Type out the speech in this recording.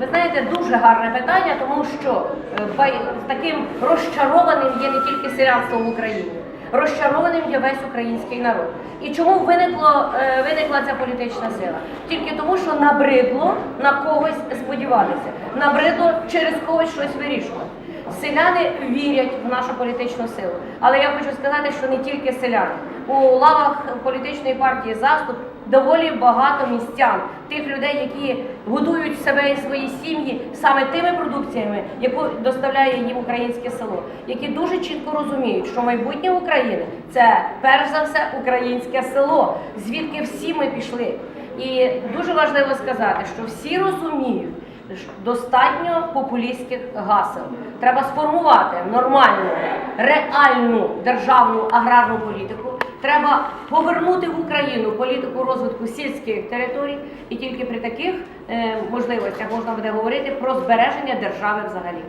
ви знаєте, дуже гарне питання, тому що е, таким розчарованим є не тільки селянство в Україні, розчарованим є весь український народ. І чому виникло, е, виникла ця політична сила? Тільки тому, що набридло на когось сподіватися, набридло через когось щось вирішувати. Селяни вірять в нашу політичну силу. Але я хочу сказати, що не тільки селяни. У лавах політичної партії заступ доволі багато містян, тих людей, які годують себе і свої сім'ї саме тими продукціями, яку доставляє їм українське село, які дуже чітко розуміють, що майбутнє України це перш за все українське село, звідки всі ми пішли. І дуже важливо сказати, що всі розуміють. Достатньо популістських гасел. Треба сформувати нормальну, реальну державну аграрну політику. Треба повернути в Україну політику розвитку сільських територій, і тільки при таких е, можливостях можна буде говорити про збереження держави взагалі.